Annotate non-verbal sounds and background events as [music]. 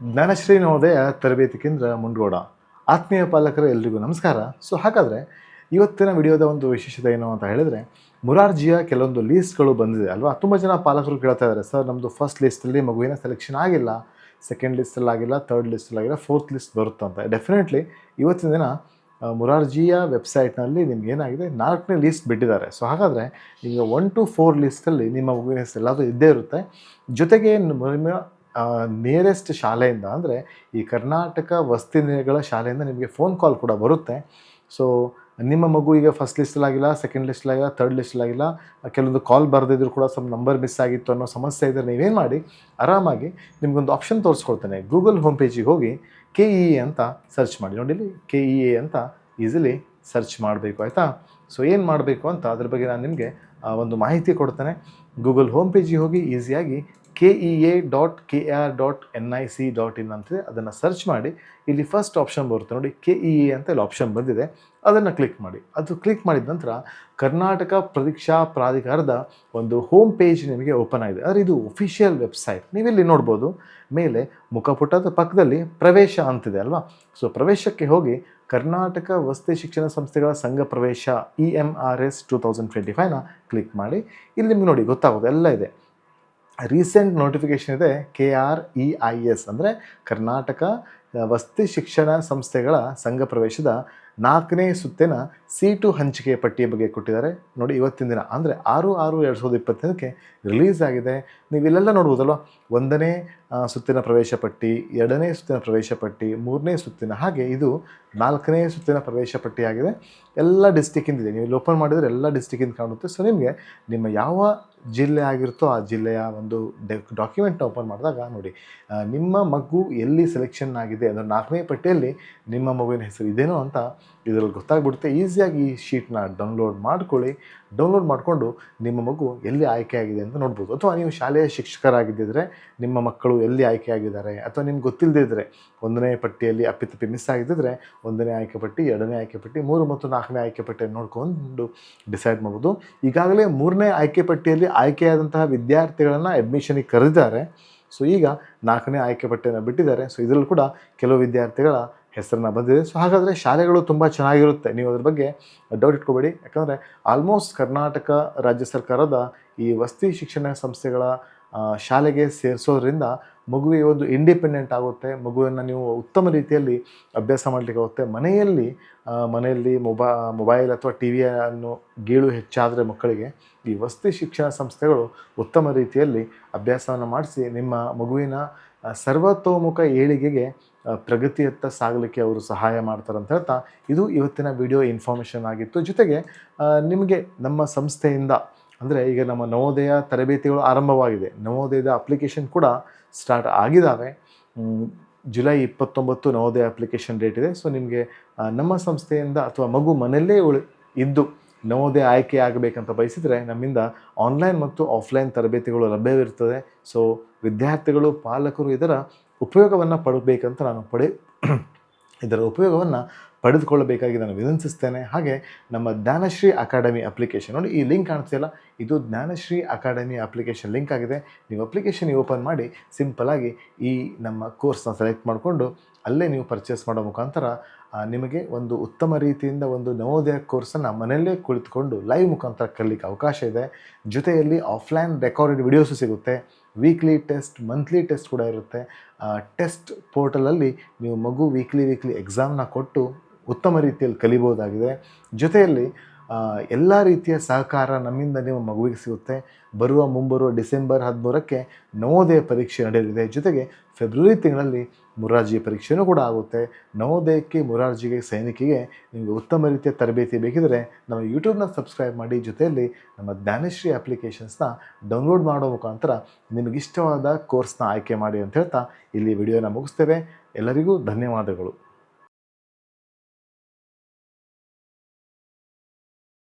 ಜ್ಞಾನಶ್ರೀ ನವೋದಯ ತರಬೇತಿ ಕೇಂದ್ರ ಮುಂಡಗೋಡ. ಆತ್ಮೀಯ ಪಾಲಕರ ಎಲ್ರಿಗೂ ನಮಸ್ಕಾರ. ಸೊ ಹಾಗಾದರೆ ಇವತ್ತಿನ ವಿಡಿಯೋದ ಒಂದು ವಿಶೇಷತೆ ಏನು ಅಂತ ಹೇಳಿದರೆ, ಮುರಾರ್ಜಿಯ ಕೆಲವೊಂದು ಲೀಸ್ಟ್ಗಳು ಬಂದಿದೆ ಅಲ್ವಾ? ತುಂಬ ಜನ ಪಾಲಕರು ಕೇಳ್ತಾ ಇದ್ದಾರೆ ಸರ್ ನಮ್ಮದು ಫಸ್ಟ್ ಲಿಸ್ಟಲ್ಲಿ ಮಗುವಿನ ಸೆಲೆಕ್ಷನ್ ಆಗಿಲ್ಲ ಸೆಕೆಂಡ್ ಲಿಸ್ಟಲ್ಲಿ ಆಗಿಲ್ಲ ತರ್ಡ್ ಲಿಸ್ಟಲ್ಲಿ ಆಗಿಲ್ಲ ಫೋರ್ತ್ ಲಿಸ್ಟ್ ಬರುತ್ತಂತ ಡೆಫಿನೆಟ್ಲಿ ಇವತ್ತಿನ ದಿನ ಮುರಾರ್ಜಿಯ ವೆಬ್ಸೈಟ್ನಲ್ಲಿ ನಿಮ್ಗೆ ಏನಾಗಿದೆ? ನಾಲ್ಕನೇ ಲೀಸ್ಟ್ ಬಿಟ್ಟಿದ್ದಾರೆ. ಸೊ ಹಾಗಾದರೆ ನಿಮಗೆ ಒನ್ ಟು ಫೋರ್ ಲೀಸ್ಟಲ್ಲಿ ನಿಮ್ಮ ಮಗುವಿನ ಎಲ್ಲಾದರೂ ಇದ್ದೇ ಇರುತ್ತೆ. ಜೊತೆಗೆ ನಿಯರೆಸ್ಟ್ ಶಾಲೆಯಿಂದ ಅಂದರೆ ಈ ಕರ್ನಾಟಕ ವಸತಿ ನಿಲಯಗಳ ಶಾಲೆಯಿಂದ ನಿಮಗೆ ಫೋನ್ ಕಾಲ್ ಕೂಡ ಬರುತ್ತೆ. ಸೊ ನಿಮ್ಮ ಮಗು ಈಗ ಫಸ್ಟ್ ಲಿಸ್ಟಲ್ಲಾಗಿಲ್ಲ ಸೆಕೆಂಡ್ ಲಿಸ್ಟಲ್ಲಾಗಿಲ್ಲ ತರ್ಡ್ ಲಿಸ್ಟಲ್ಲಾಗಿಲ್ಲ ಕೆಲವೊಂದು ಕಾಲ್ ಬರೆದಿದ್ರು ಕೂಡ ಸ್ವಲ್ಪ ನಂಬರ್ ಮಿಸ್ ಆಗಿತ್ತು ಅನ್ನೋ ಸಮಸ್ಯೆ ಇದ್ದರೆ ನೀವೇನು ಮಾಡಿ, ಆರಾಮಾಗಿ ನಿಮಗೊಂದು ಆಪ್ಷನ್ ತೋರಿಸ್ಕೊಳ್ತೇನೆ ಗೂಗಲ್ ಹೋಮ್ ಪೇಜಿಗೆ ಹೋಗಿ ಕೆ ಇ ಎ ಅಂತ ಸರ್ಚ್ ಮಾಡಿ. ನೋಡಿ ಕೆ ಇ ಎ ಅಂತ ಈಸಿಲಿ ಸರ್ಚ್ ಮಾಡಬೇಕು, ಆಯಿತಾ? ಸೊ ಏನು ಮಾಡಬೇಕು ಅಂತ ಅದ್ರ ಬಗ್ಗೆ ನಾನು ನಿಮಗೆ ಒಂದು ಮಾಹಿತಿ ಕೊಡ್ತೇನೆ. ಗೂಗಲ್ ಹೋಮ್ ಪೇಜಿಗೆ ಹೋಗಿ ಈಸಿಯಾಗಿ K E A dot K R dot N I C dot in ಅಂತಿದೆ ಅದನ್ನು ಸರ್ಚ್ ಮಾಡಿ. ಇಲ್ಲಿ ಫಸ್ಟ್ ಆಪ್ಷನ್ ಬರುತ್ತೆ ನೋಡಿ ಕೆ ಇ ಎ ಅಂತ ಇಲ್ಲಿ ಆಪ್ಷನ್ ಬಂದಿದೆ. ಅದನ್ನು ಕ್ಲಿಕ್ ಮಾಡಿ. ಅದು ಕ್ಲಿಕ್ ಮಾಡಿದ ನಂತರ ಕರ್ನಾಟಕ ಪರೀಕ್ಷಾ ಪ್ರಾಧಿಕಾರದ ಒಂದು ಹೋಮ್ ಪೇಜ್ ನಿಮಗೆ ಓಪನ್ ಆಗಿದೆ. ಆದರೆ ಇದು ಒಫಿಷಿಯಲ್ ವೆಬ್ಸೈಟ್ ನೀವಿಲ್ಲಿ ನೋಡ್ಬೋದು. ಮೇಲೆ ಮುಖಪುಟದ ಪಕ್ಕದಲ್ಲಿ ಪ್ರವೇಶ ಅಂತಿದೆ ಅಲ್ವಾ? ಸೊ ಪ್ರವೇಶಕ್ಕೆ ಹೋಗಿ ಕರ್ನಾಟಕ ವಸತಿ ಶಿಕ್ಷಣ ಸಂಸ್ಥೆಗಳ ಸಂಘ ಪ್ರವೇಶ E M R S two thousand twenty ಫೈವ್ನ click ಮಾಡಿ. ಇಲ್ಲಿ ನಿಮ್ಗೆ ನೋಡಿ ಗೊತ್ತಾಗೋದು, ಎಲ್ಲ ಇದೆ. ರೀಸೆಂಟ್ ನೋಟಿಫಿಕೇಷನ್ ಇದೆ K R E I S, ಅಂದರೆ ಕರ್ನಾಟಕ ವಸತಿ ಶಿಕ್ಷಣ ಸಂಸ್ಥೆಗಳ ಸಂಘ ಪ್ರವೇಶದ ನಾಲ್ಕನೇ ಸುತ್ತಿನ ಸೀಟು ಹಂಚಿಕೆ ಪಟ್ಟಿಯ ಬಗ್ಗೆ ಕೊಟ್ಟಿದ್ದಾರೆ. ನೋಡಿ, ಇವತ್ತಿನ ದಿನ, ಅಂದರೆ ಆರು ಆರು ಎರಡು ಸಾವಿರದ ಇಪ್ಪತ್ತೈದಕ್ಕೆ ರಿಲೀಸ್ ಆಗಿದೆ. ನೀವು ಇಲ್ಲೆಲ್ಲ ನೋಡ್ಬೋದಲ್ವ? ಒಂದನೇ ಸುತ್ತಿನ ಪ್ರವೇಶ ಪಟ್ಟಿ, ಎರಡನೇ ಸುತ್ತಿನ ಪ್ರವೇಶ ಪಟ್ಟಿ, ಮೂರನೇ ಸುತ್ತಿನ, ಹಾಗೆ ಇದು ನಾಲ್ಕನೇ ಸುತ್ತಿನ ಪ್ರವೇಶ ಪಟ್ಟಿ ಆಗಿದೆ ಎಲ್ಲ ಡಿಸ್ಟಿಕ್ಕಿಂದ ಇದೆ ನೀವು ಇಲ್ಲಿ ಓಪನ್ ಮಾಡಿದರೆ ಎಲ್ಲ ಡಿಸ್ಟಿಕ್ಕಿಂದ ಕಾಣುತ್ತೆ. ಸೊ ನಿಮಗೆ ನಿಮ್ಮ ಯಾವ ಜಿಲ್ಲೆ ಆಗಿರುತ್ತೋ ಆ ಜಿಲ್ಲೆಯ ಒಂದು ಡಾಕ್ಯುಮೆಂಟ್ನ ಓಪನ್ ಮಾಡಿದಾಗ ನೋಡಿ ನಿಮ್ಮ ಮಗು ಎಲ್ಲಿ ಸೆಲೆಕ್ಷನ್ ಆಗಿದೆ? ಅಂದರೆ ನಾಲ್ಕನೇ ಪಟ್ಟಿಯಲ್ಲಿ ನಿಮ್ಮ ಮಗುವಿನ ಹೆಸರು ಇದೇನೋ ಅಂತ ಇದರಲ್ಲಿ ಗೊತ್ತಾಗ್ಬಿಡುತ್ತೆ. ಈಸಿಯಾಗಿ ಈ ಶೀಟ್ನ ಡೌನ್ಲೋಡ್ ಮಾಡ್ಕೊಳ್ಳಿ. ಡೌನ್ಲೋಡ್ ಮಾಡಿಕೊಂಡು ನಿಮ್ಮ ಮಗು ಎಲ್ಲಿ ಆಯ್ಕೆ ಆಗಿದೆ ಅಂತ ನೋಡ್ಬೋದು. ಅಥವಾ ನೀವು ಶಾಲೆಯ ಶಿಕ್ಷಕರಾಗಿದ್ದಿದ್ರೆ ನಿಮ್ಮ ಮಕ್ಕಳು ಎಲ್ಲಿ ಆಯ್ಕೆ ಆಗಿದ್ದಾರೆ ಅಥವಾ ನಿಮ್ಗೆ ಗೊತ್ತಿಲ್ಲದಿದ್ದರೆ ಒಂದನೇ ಪಟ್ಟಿಯಲ್ಲಿ ಅಪ್ಪಿತಪ್ಪಿ ಮಿಸ್ ಆಗಿದ್ದರೆ ಒಂದನೇ ಆಯ್ಕೆ ಪಟ್ಟಿ, ಎರಡನೇ ಆಯ್ಕೆ ಪಟ್ಟಿ, ಮೂರು ಮತ್ತು ನಾಲ್ಕನೇ ಆಯ್ಕೆ ಪಟ್ಟಿಯನ್ನು ನೋಡ್ಕೊಂಡು ಡಿಸೈಡ್ ಮಾಡ್ಬೋದು. ಈಗಾಗಲೇ ಮೂರನೇ ಆಯ್ಕೆ ಪಟ್ಟಿಯಲ್ಲಿ ಆಯ್ಕೆಯಾದಂತಹ ವಿದ್ಯಾರ್ಥಿಗಳನ್ನು ಅಡ್ಮಿಷನಿಗೆ ಕರೆದಿದ್ದಾರೆ. ಸೊ, ಈಗ ನಾಲ್ಕನೇ ಆಯ್ಕೆ ಪಟ್ಟಿಯನ್ನು ಬಿಟ್ಟಿದ್ದಾರೆ. ಸೊ, ಇದರಲ್ಲೂ ಕೂಡ ಕೆಲವು ವಿದ್ಯಾರ್ಥಿಗಳ ಹೆಸರನ್ನ ಬಂದಿದೆ. ಸೊ ಹಾಗಾದರೆ ಶಾಲೆಗಳು ತುಂಬ ಚೆನ್ನಾಗಿರುತ್ತೆ. ನೀವು ಅದ್ರ ಬಗ್ಗೆ ಡೌಟ್ ಇಟ್ಕೋಬೇಡಿ. ಯಾಕಂದರೆ ಆಲ್ಮೋಸ್ಟ್ ಕರ್ನಾಟಕ ರಾಜ್ಯ ಸರ್ಕಾರದ ಈ ವಸತಿ ಶಿಕ್ಷಣ ಸಂಸ್ಥೆಗಳ ಶಾಲೆಗೆ ಸೇರಿಸೋದ್ರಿಂದ ಮಗುವಿಗೆ ಒಂದು ಇಂಡಿಪೆಂಡೆಂಟ್ ಆಗುತ್ತೆ. ಮಗುವನ್ನು ನೀವು ಉತ್ತಮ ರೀತಿಯಲ್ಲಿ ಅಭ್ಯಾಸ ಮಾಡಲಿಕ್ಕೆ ಆಗುತ್ತೆ. ಮನೆಯಲ್ಲಿ ಮನೆಯಲ್ಲಿ ಮೊಬಾ, ಮೊಬೈಲ್ ಅಥವಾ ಟಿ ವಿಯನ್ನು ಗೀಳು ಹೆಚ್ಚಾದರೆ ಮಕ್ಕಳಿಗೆ ಈ ವಸತಿ ಶಿಕ್ಷಣ ಸಂಸ್ಥೆಗಳು ಉತ್ತಮ ರೀತಿಯಲ್ಲಿ ಅಭ್ಯಾಸವನ್ನು ಮಾಡಿಸಿ ನಿಮ್ಮ ಮಗುವಿನ ಸರ್ವತೋಮುಖ ಏಳಿಗೆಗೆ ಪ್ರಗತಿಯತ್ತ ಸಾಗಲಿಕ್ಕೆ ಅವರು ಸಹಾಯ ಮಾಡ್ತಾರೆ ಅಂತ ಹೇಳ್ತಾ ಇದು ಇವತ್ತಿನ ವಿಡಿಯೋ ಇನ್ಫಾರ್ಮೇಷನ್ ಆಗಿತ್ತು. ಜೊತೆಗೆ ನಿಮಗೆ ನಮ್ಮ ಸಂಸ್ಥೆಯಿಂದ, ಅಂದರೆ ಈಗ ನಮ್ಮ ನವೋದಯ ತರಬೇತಿಗಳು ಆರಂಭವಾಗಿದೆ. ನವೋದಯದ ಅಪ್ಲಿಕೇಶನ್ ಕೂಡ ಸ್ಟಾರ್ಟ್ ಆಗಿದ್ದಾವೆ ಜುಲೈ ಇಪ್ಪತ್ತೊಂಬತ್ತು ನವೋದಯ ಅಪ್ಲಿಕೇಶನ್ ಡೇಟ್ ಇದೆ. ಸೊ, ನಿಮಗೆ ನಮ್ಮ ಸಂಸ್ಥೆಯಿಂದ ಅಥವಾ ಮಗು ಮನೆಯಲ್ಲೇ ಇದ್ದು ನವೋದಯ ಆಯ್ಕೆ ಆಗಬೇಕಂತ ಬಯಸಿದರೆ ನಮ್ಮಿಂದ ಆನ್ಲೈನ್ ಮತ್ತು ಆಫ್ಲೈನ್ ತರಬೇತಿಗಳು ಲಭ್ಯವಿರುತ್ತದೆ ಸೊ ವಿದ್ಯಾರ್ಥಿಗಳು, ಪಾಲಕರು ಇದರ ಉಪಯೋಗವನ್ನು ಪಡಬೇಕಂತ ನಾನು ಪಡೆ, [clears throat] ಇದರ ಉಪಯೋಗವನ್ನು ಪಡೆದುಕೊಳ್ಳಬೇಕಾಗಿ ನಾನು ವಿನಂತಿಸ್ತೇನೆ. ಹಾಗೆ ನಮ್ಮ ಜ್ಞಾನಶ್ರೀ ಅಕಾಡೆಮಿ ಅಪ್ಲಿಕೇಶನ್ ನೋಡಿ ಈ ಲಿಂಕ್ ಕಾಣ್ತಿಲ್ಲ ಇದು ಜ್ಞಾನಶ್ರೀ ಅಕಾಡೆಮಿ ಅಪ್ಲಿಕೇಶನ್ ಲಿಂಕ್ ಆಗಿದೆ. ನೀವು ಅಪ್ಲಿಕೇಶನ್ ಓಪನ್ ಮಾಡಿ ಸಿಂಪಲಾಗಿ ಈ ನಮ್ಮ ಕೋರ್ಸ್ನ ಸೆಲೆಕ್ಟ್ ಮಾಡಿಕೊಂಡು ಅಲ್ಲೇ ನೀವು ಪರ್ಚೇಸ್ ಮಾಡೋ ಮುಖಾಂತರ ನಿಮಗೆ ಒಂದು ಉತ್ತಮ ರೀತಿಯಿಂದ ಒಂದು ನವೋದಯ ಕೋರ್ಸನ್ನು ಮನೆಯಲ್ಲೇ ಕುಳಿತುಕೊಂಡು ಲೈವ್ ಮುಖಾಂತರ ಕಲಿಕ್ಕೆ ಅವಕಾಶ ಇದೆ. ಜೊತೆಯಲ್ಲಿ ಆಫ್ಲೈನ್ ರೆಕಾರ್ಡೆಡ್ ವಿಡಿಯೋಸು ಸಿಗುತ್ತೆ. ವೀಕ್ಲಿ ಟೆಸ್ಟ್ ಮಂತ್ಲಿ ಟೆಸ್ಟ್ ಕೂಡ ಇರುತ್ತೆ. ಟೆಸ್ಟ್ ಪೋರ್ಟಲಲ್ಲಿ ನೀವು ಮಗು ವೀಕ್ಲಿ ವೀಕ್ಲಿ ಎಕ್ಸಾಮ್ನ ಕೊಟ್ಟು ಉತ್ತಮ ರೀತಿಯಲ್ಲಿ ಕಲಿಬೋದಾಗಿದೆ ಜೊತೆಯಲ್ಲಿ ಎಲ್ಲ ರೀತಿಯ ಸಹಕಾರ ನಮ್ಮಿಂದ ನಿಮ್ಮ ಮಗುವಿಗೆ ಸಿಗುತ್ತೆ. ಬರುವ ಮುಂಬರುವ ಡಿಸೆಂಬರ್ ಹದಿಮೂರಕ್ಕೆ ನವೋದಯ ಪರೀಕ್ಷೆ ನಡೆಯಲಿದೆ. ಜೊತೆಗೆ ಫೆಬ್ರವರಿ ತಿಂಗಳಲ್ಲಿ ಮುರಾರ್ಜಿ ಪರೀಕ್ಷೆಯೂ ಕೂಡ ಆಗುತ್ತೆ. ನವೋದಯಕ್ಕೆ ಮುರಾರ್ಜಿಗೆ, ಸೈನಿಕಿಗೆ ನಿಮಗೆ ಉತ್ತಮ ರೀತಿಯ ತರಬೇತಿ ಬೇಕಿದ್ದರೆ ನಮ್ಮ ಯೂಟ್ಯೂಬ್ನ ಸಬ್ಸ್ಕ್ರೈಬ್ ಮಾಡಿ. ಜೊತೆಯಲ್ಲಿ ನಮ್ಮ ಜ್ಞಾನಶ್ರೀ ಅಪ್ಲಿಕೇಶನ್ಸ್ನ ಡೌನ್ಲೋಡ್ ಮಾಡೋ ಮುಖಾಂತರ ನಿಮಗಿಷ್ಟವಾದ ಕೋರ್ಸ್ನ ಆಯ್ಕೆ ಮಾಡಿ ಅಂತ ಹೇಳ್ತಾ ಇಲ್ಲಿ ವಿಡಿಯೋನ ಮುಗಿಸ್ತೇವೆ. ಎಲ್ಲರಿಗೂ ಧನ್ಯವಾದಗಳು.